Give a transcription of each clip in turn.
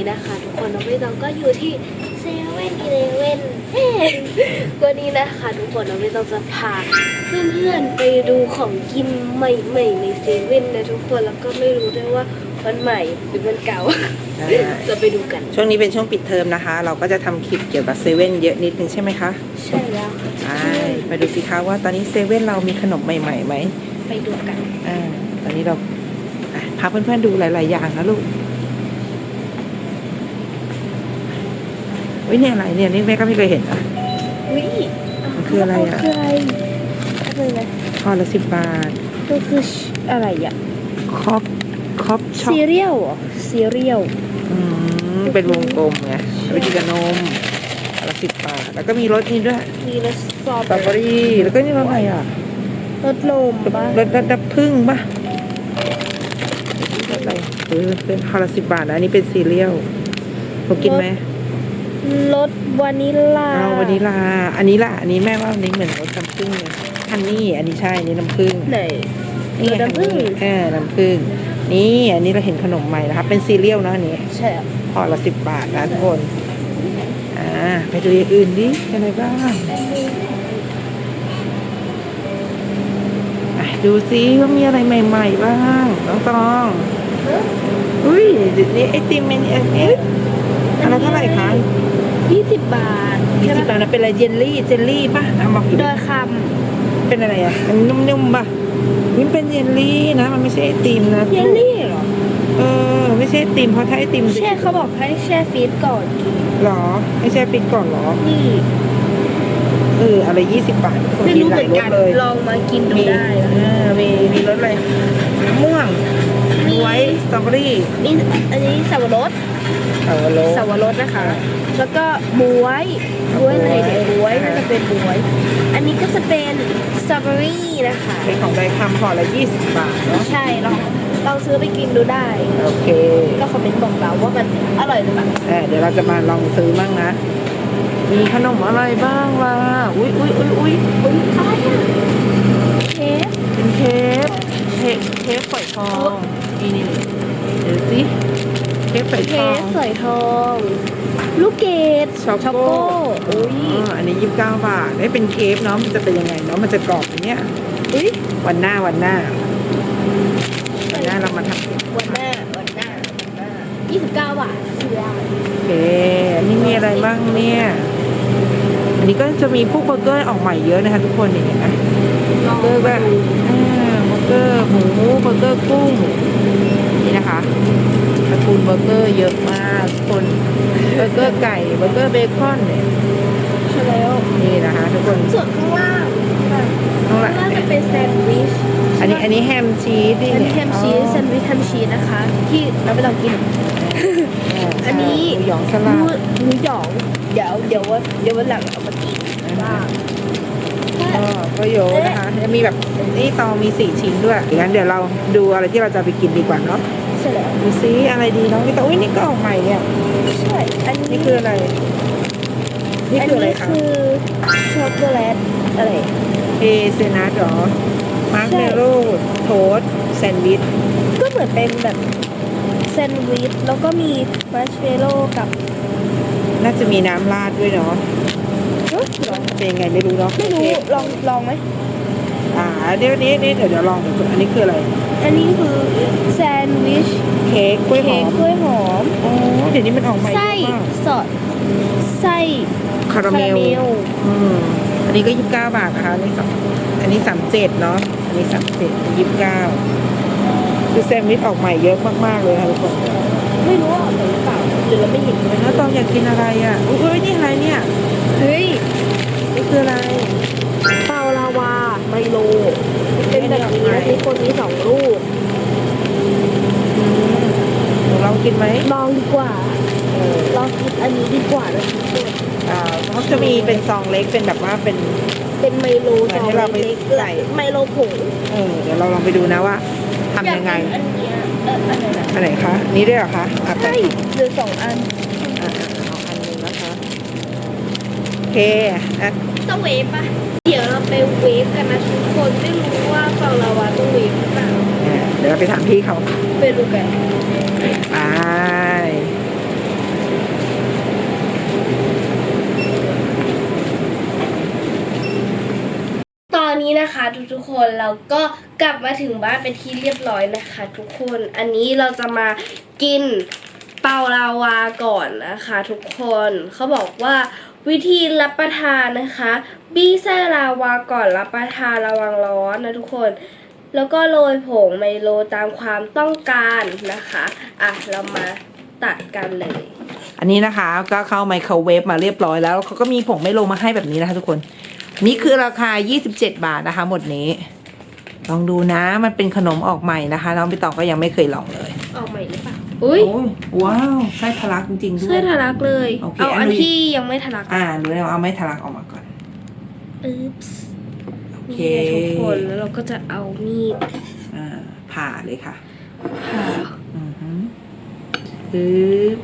วันนี้นะคะทุกคนน้องไม่ต้องก็อยู่ที่เซเว่นอีเลเว่นวันนี้นะคะทุกคนน้องไม่ต้องจะพาเพื่อนๆไปดูของกินใหม่ๆในเซเว่นนะทุกคนแล้วก็ไม่รู้ด้วยว่ามันใหม่หรือมันเก่าใช่จะไปดูกัน ช่วงนี้เป็นช่วงปิดเทอมนะคะ เราก็จะทำคลิปเกี่ยวกับเซเว่นเยอะนิดนึงใช่ไหมคะ ใช่แล้วค่ะใช่มาดูสิคะว่าตอนนี้เซเว่นเรามีขนมใหม่ๆไหมไปดูกันอ่าตอนนี้เราอะพาเพื่อนๆดูหลาย ๆ อย่างนะลูก วิเนี่ยอะไรเนี่ยนี่แม่ก็ไม่เคยเห็นอะวิมันคืออะไรอะคืออะไรอะไรนะคอละสิบบาทมันคืออะไรอะคอปคอปช็อปซีเรียลเหรอซีเรียลอืมเป็นวงกลมไงเอาไปกินกับนมคอละสิบบาทแล้วก็มีรสนี้ด้วย มีรสสตรอสตรอเบอรี่แล้วก็นี่รสอะไรอะรสนมบ้างรสรสน้ำผึ้งป่ะรสอะไรเออเป็นคอละสิบบาทนะอันนี้เป็นซีเรียลเรากินไหม รสวานิลลาเอาวานิลา อันนี้ล่ะ อันนี้แม่ว่าอันนี้เหมือนรสน้ำผึ้งเลยอันนี้อันนี้ใช่อันนี้น้ำผึ้งไหนนี่ไงรสน้ำผึ้งเออน้ำผึ้งนี่อันนี้เราเห็นขนมใหม่นะคะเป็นซีเรียลเนอะอันนี้ใช่อะพอละสิบบาทนะทุกคนอ่าไปดูอย่างอื่นดิอะไรบ้างอะดูซิว่ามีอะไรใหม่ๆบ้างน้องตองอุ้ยนี่ไอติมเมนเอ๊ะอันละเท่าไหร่คะ ยี่สิบบาทยี่สิบบาทนะเป็นอะไรเจลลี่เจลลี่ป่ะเอาบอกอีกโดยคเป็นอะไรอะมันนุ่มๆป่ะนี่เป็นเยลลี่นะ มันไม่ใช่ไอติมนะำเยลลี่เหรอเออ ไม่ใช่ไอติมเพราะถ้าไอติมแช่เขาบอกให้แช่ฟรีซก่อนกินหรอ ไม่ใช่ปิดก่อนหรอนี่เอออะไรยี่สิบบาทไม่รู้เหมือนกันเลยลองมากินดูมีได้เออมีมีรสอะไรมะม่วง บวยสตรอเบอรี่นี่อันนี้สับปะรดเออโลสับปะรดนะคะ แล้วก็บวยบวยอะไรเนี่ยบวยน่าจะเป็นบวย อันนี้ก็จะเป็นสตรอเบอรี่นะคะเป็นของไดคำห่อละยี่สิบบาทเนาะใช่ลองลองซื้อไปกินดูได้ โอเค ก็คอมเมนต์บอกเราว่ามันอร่อยหรือเปล่าเออเดี๋ยวเราจะมาลองซื้อบ้างนะ มีขนมอะไรบ้างล่ะ อุ้ยอุ้ยอุ้ยอุ้ยอุ้ยอะไรอะเค้กเป็นเค้กเค้กเค้กฝอยทอง นี่นี่เดี๋ยวสิเค้กฝอยทเค้อกงสอยทอง ลูกเกดช็อกโก้ อุ้ยอ๋ออันนี้ยี่สิบเก้าบาทไม่เป็นเค้กเนาะมันจะเป็นยังไงเนาะมันจะกรอบอย่างเนี้ยอุ้ยวันหน้าวันหน้า วันหน้าเรามาทำวันหน้าวันหน้าวันหน้ายี่สิบเก้าบาทเชียร์โอเคอันนี้มีอะไรบ้างเนี่ย อันนี้ก็จะมีพวกเบอร์เกอร์ออกใหม่เยอะนะคะทุกคนนี่เห็นไหม เบอร์เกอร์แบบอ่าเบอร์เกอร์หมูเบอร์เกอร์กุ้ง นี่นะคะตระกูลเบอร์เกอร์เยอะมากทุกคนเบอร์เกอร์ไก่เบอร์เกอร์เบคอนเนี่ยใช่แล้วนี่นะคะทุกคนส่วนข้างล่างข้างหลัข้างงล่างจะเป็นแซนด์วิชอันนี้อันนี้แฮมชีสนี่อันเนี่นี้ยแฮมชีสแซนด์วิชแฮมชีสนะคะ ที่เราไม่ต้องกิน อันนี้หมูหยองสหลัมูดหมูหยองเดี๋ยวเดี๋ยววันเดี๋ยววันหลังเอามากินว่า ก็ก็เยอะนะคะจะมีแบบนี่ตองมีสี่ชิ้นด้วยงั้นเดี๋ยวเราดูอะไรที่เราจะไปกินดีกว่าเนาะใช่แล้วดูซิอะไรดีน้องนี่ตองอุ้ยนี่ก็ออกใหม่เนี่ยใช่อันนี้นี่คืออะไร นี่คืออะไรคะนนี้คือช็อกโกแลตอะไรเอเซนัทหรอมาร์กเมโลโทสแซนด์วิชก็เหมือนเป็นแบบแซนด์วิชแล้วก็มีมัชเมลโล่กับ น่าจะมีน้ำราดด้วยเนาะ เอ้ยเหรอเป็นยังไงไม่รู้เนาะไม่รู้ โอเคลอง ลองไหม อ่าเดี๋ยวนี้นี่เดี๋ยวเดี๋ยวลองดูอันนี้คืออะไร อันนี้คือแซนด์วิชเค้กกล้วยหเค้อกมกล้วยหอมอ๋อเดี๋ยวนี้มันออกใหม่เยไส้อะมากสอดไส้คาราเมลอืมอันนี้ก็ยี่สิบเก้าบาทนะคะอันนี้สองอันนี้สามเจ็ดเนาะอันนี้สามเจ็ดยี่สิบเก้าคือแซนด์วิชออกใหม่เยอะมากๆเลยค่ะทุกคนไม่รู้ว่าออกไปหรือเปล่าหรือเราไม่เห็นเลยแล้วตองอยากกินอะไรอะอุ้ยนี่อะไรเนี่ย เฮ้ยนี่ คืออะไรเปาลาวาไมโล เป็นแบบนี้นะทุกคนมีสองลูกอืมหนูลองกินไหมลองดีกว่าเออลองกินอันนี้ดีกว่านะทุกคนอ่าเขาจะมีเป็นซองเล็กเป็นแบบว่าเป็นเป็นไมโลเหมือนให้เราไปเล็กใส่ๆไมโลผงเออเดี๋ยวเราลองไปดูนะว่าทำยังไงอากกินอันเนี้ยเอออันไหนนะอันไหนคะนี้ด้วยเหรอคะอะใช่เหลือสองอัน เคอะตะเวฟปะเดี๋ยวเราไปเวฟกันนะทุกคน ไม่รู้ว่าฝั่งเราอะต้องเวฟหรือเปล่าเดี๋ยวเราไปถามพี่เขาไปดูกัน ไปตอนนี้นะคะทุกทุกคนเราก็กลับมาถึงบ้านเป็นที่เรียบร้อยนะคะ ทุกคนอันนี้เราจะมากินเปาลาวาก่อนนะคะ ทุกคนเขาบอกว่า วิธีรับประทานนะคะ บี้ไส้ลาวาก่อนรับประทานระวังร้อนนะทุกคน แล้วก็โรยผงไมโลตามความต้องการนะคะอะเรามาตัดกันเลย อันนี้นะคะก็เข้าไมโครเวฟมาเรียบร้อยแล้วเขาก็มีผงไม่ลงมาให้แบบนี้นะคะ ทุกคน นี่คือราคา 27 บาทนะคะ หมดนี้ ลองดูนะมันเป็นขนมออกใหม่นะคะน้องไปตองก็ยังไม่เคยลองเลย ออกใหม่หรือเปล่า อุ้ยโอ้ยว้าวไส้ทะลักจริงๆด้วใช่ยทะลักเลย โอเคเอาอัอันนนี้ ที่ยังไม่ทะลักอ่าดูแล้วเอาไม่ทะลักออกมาก่อน อึ๊บส์โอเค นี่ทุกคนแล้วเราก็จะเอามีดอ่าผ่าเลยค่ะ ผ่าอือฮึปึ๊บ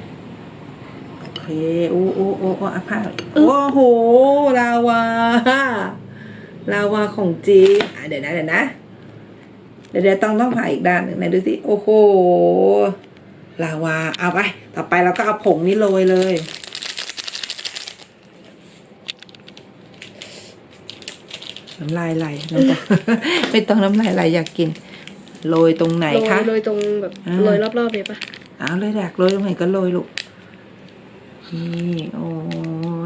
โอเค โอ้โอ้โอ้โอ้อะผ่าโอ้โห ลาวา ลาวาของจริงอะเดี๋ยวนะเดี๋ยวนะ เดี๋ยวเดี๋ยวต้องต้องผ่าอีกด้านหนึ่งไหนดูสิ โอ้โห ลาวา เอาไป ต่อไปเราก็เอาผงนี่โรยเลย น้ำลายไหลน้ำตาไม่ต้องน้ำลายไหลอยากกิน โรยตรงไหนโรยคะ โรยตรงแบบอ่าโรยรอบๆเลยปะเอาเลยแดกโรยตรงไหนก็โรยลูก นี่โอ้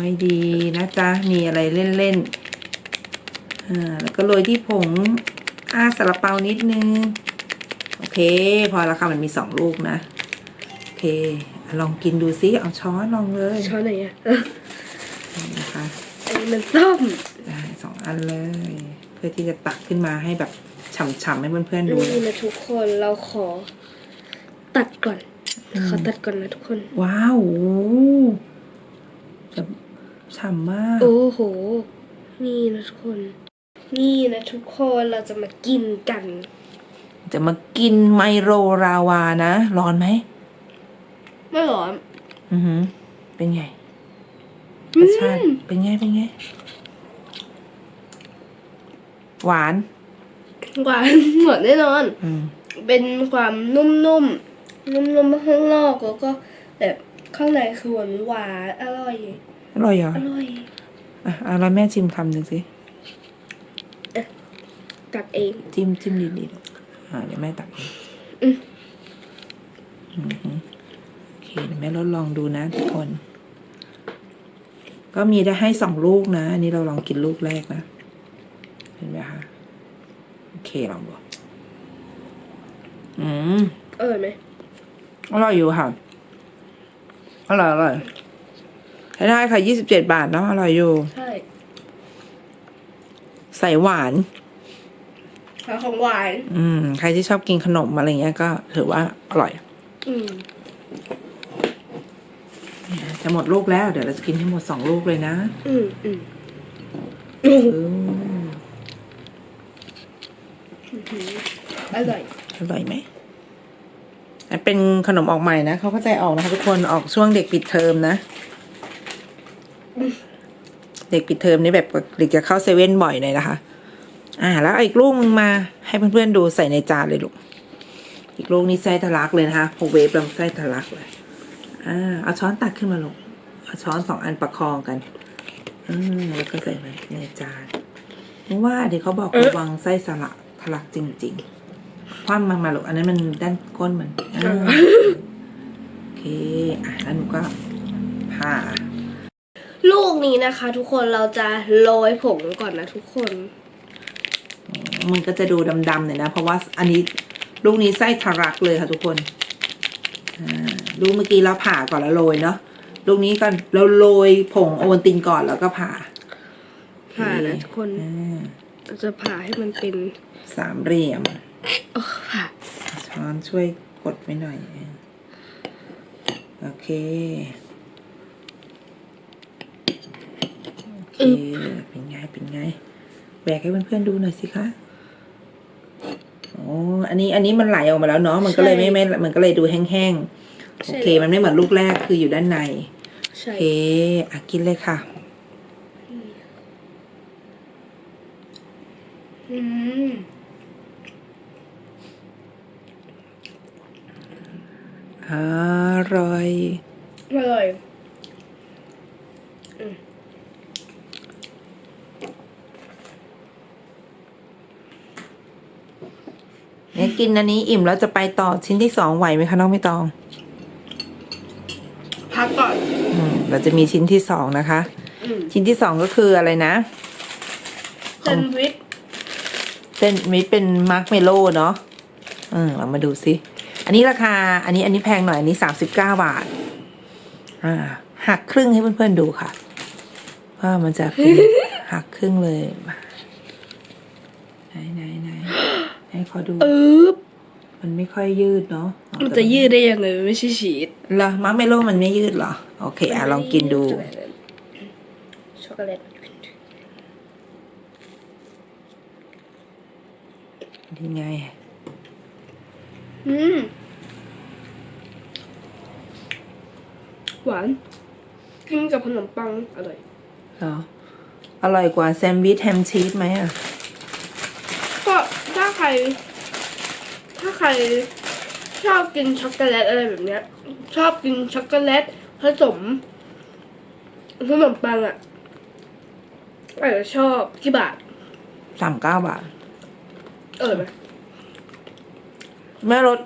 ยดีนะจ๊ะ มีอะไรเล่นๆ อ่า แล้วก็โรยที่ผงอาสลับเปานิดนึง โอเค พอแล้วค่ะ มันมีสองลูกนะโอ เคอะลองกินดูซิเอาช้อนลองเลยช้อนไหนอะนี่นะคะอันนี้มันส้มได้สองอันเลย เพื่อที่จะตักขึ้นมาให้แบบฉ่ำๆให้เพื่อนๆดูนี่นะทุกคนเราขอ ตัดก่อนขอตัดก่อนนะทุกคน ว้าวโอ้จะฉ่ำมาก โอ้โห นี่นะทุกคน นี่นะทุกคนเราจะมากินกัน จะมากินไมโรราวานะ ร้อนไหม ไม่ร้อนอือหือ เป็นไงอืรมสชาติเป็นไง เป็นไง หวาน หวานหมดแน่นอน อืมเป็นความนุ่มๆ นุ่มๆข้างนอกแล้วก็แบบข้างในคือหวานหวานๆอร่อย อร่อยเหรออร่อยอะเอาแล้วแม่ชิมคำหนึ่งสิ ตักเอง จิ้มจิ้มดีๆลูกอ่าเดี๋ยวแม่ตักเองอืม อือหือโอเคเดี๋ยว แม่ทดลองดูนะทุกคน ก็มีได้ให้สองลูกนะ อันนี้เราลองกินลูกแรกนะ เห็นไหมคะโอเคลองดูอืมอร่อยไหมอร่อยอยู่ค่ะ อร่อยอร่อยใช้ได้ค่ะยี่สิบเจ็ดบาทเนาะอร่อยอยู่ ใช่ ใส่หวานขอของหวาน อืม ใครที่ชอบกินขนมอะไรเงี้ยก็ถือว่าอร่อย อืม จะหมดลูกแล้ว เดี๋ยวเราจะกินให้หมดสองลูกเลยนะอืมอืมอืมอร่อยอร่อยไหมอันเป็นขนมออกใหม่นะเขาเข้าใจออกนะคะทุกคนออกช่วงเด็กปิดเทอมนะ เด็กปิดเทอมนี่แบบเด็กจะเข้าเซเว่นบ่อยหน่อยนะคะ อ่า แล้วเอาอีกลูกมึงมาให้เพื่อนๆดูใส่ในจานเลยลูก อีกลูกนี้ไส้ทะลักเลยนะคะพอเวฟแล้วไส้ทะลักเลย อ่าเอาช้อนตักขึ้นมาลูกเอาช้อนสองอันประคองกัน อืมแล้วก็ใส่ในจานเพราะว่าเดี๋ยวเขาบอกระวังไส้สลักทะลักจริงๆคว่ำมันมาลูกอันนั้นมันด้านก้นมันอ่าโอเค อะแล้วหนูก็ผ่าลูกนี้นะคะ ทุกคนเราจะโรยผงก่อนนะทุกคน มันก็จะดูดำๆหน่อยนะ เพราะว่าอันนี้ลูกนี้ไส้ทะลักเลยค่ะทุกคนอ่า ลูกเมื่อกี้เราผ่าก่อนแล้วโรยเนาะลูกนี้ก็เราโรยผงโอวัลตินก่อนแล้วก็ผ่าผ่านะทุกคนอ่าเราจะผ่าให้มันเป็นสามเหลี่ยม โอ้ผ่าช้อนช่วยกดไว้หน่อย โอเค โอเค เป็นไง เป็นไง แบกให้เพื่อนๆดูหน่อยสิคะ โอ้อันนี้อันนี้มันไหลออกมาแล้วเนาะ มันก็เลยไม่ไม่ มันก็เลยดูแห้งๆ โอเค มันไม่เหมือนลูกแรกคืออยู่ด้านใน โอใช่ เคอะกินเลยค่ะ อืม อร่อย อร่อย กินอันนี้อิ่มแล้วจะไปต่อชิ้นที่สองไหวไหมคะน้องไม่ตอง พักก่อนอืมเราจะมีชิ้นที่สองนะคะ อืมชิ้นที่สองก็คืออะไรนะแซนด์วิชเป็นมีเป็นมาร์กเมโลเนาะเออเรามาดูซิ อันนี้ราคา อันนี้อันนี้แพงหน่อย อันนี้สามสิบเก้าบาท อ่า หักครึ่งให้เพื่อนๆดูค่ะ ว่ามันจะเป็น หักครึ่งเลยมาไหนไหนไหน ให้ขอดูเออมันไม่ค่อยยืดเนาะมันจะยืดได้ยังไงมันไม่ใช่ชีสเหรอมาร์กเมโลมันไม่ยืดเหรอ โอเคอะลองกินดู ช็อกโกแลตยังไง อืม หวาน กินกับขนมปังอร่อยเหรอ อร่อยกว่าแซมวิชแฮมชีสไหมอะก็ถ้าใค ร ถ้าใครชอบกินช็อกโกแลตอะไรแบบเนี้ย ชอบกินช็อกโกแลตผสมขนมปังอะอาจจะชอบกี่บาทสามเก้าบาท เออไหมแม่รส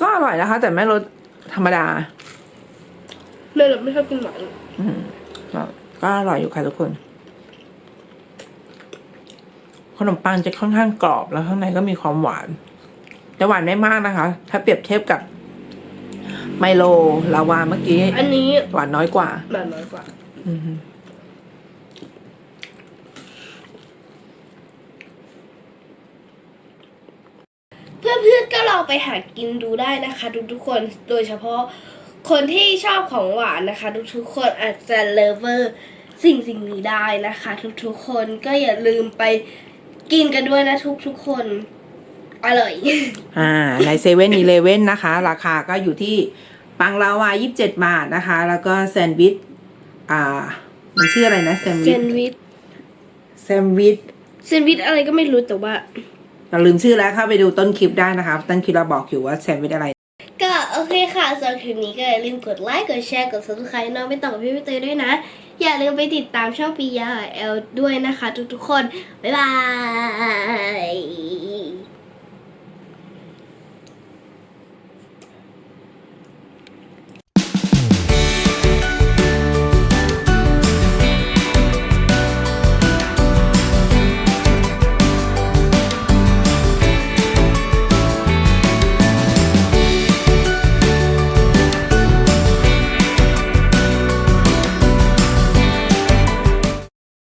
ก็อร่อยนะคะ แต่แม่รสธรรมดาแม่เราไม่ชอบกินหวานอืมก็อร่อยอยู่ค่ะทุกคนข นมปังจะค่อนข้างกรอบแล้วข้างในก็มีความหวาน แต่หวานไม่มากนะคะ ถ้าเปรียบเทียบกับไมโลลาวาเมื่อกี้ อันนี้หวานน้อยกว่า หวานน้อยกว่า อือฮึเพื่อนๆก็ลองไปหากินดูได้นะคะทุกๆคนโดยเฉพาะคนที่ชอบของหวานนะคะ ทุกๆคนอาจจะเลเวอร์สิ่งสิ่งนี้ได้นะคะ ทุกๆคนก็อย่าลืมไป กินกันด้วยนะทุกๆคน อร่อย อ่า ในเซเว่นอีเลเว่นนะคะ ราคาก็อยู่ที่ปังลาวายี่สิบเจ็ดบาทนะคะ แล้วก็แซนด์วิช อ่า มันชื่ออะไรนะแซนด์แซวิชนด์วิชแซนด์วิช แซนด์วิชอะไรก็ไม่รู้แต่ว่า เราลืมชื่อแล้วเข้าไปดูต้นคลิปได้นะคะ ต้นคลิปเราบอกอยู่ว่าแซนด์วิชอะไร ก็โอเคค่ะสำหรับคลิปนี้ก็อย่าลืมกดไลค์กดแชร์กด subscribe น้องไม่ต่อกับพี่พี่เตยด้วยนะ อย่าลืมไปติดตามช่องปียาแอลด้วยนะคะ ทุกๆคน บ๊ายบาย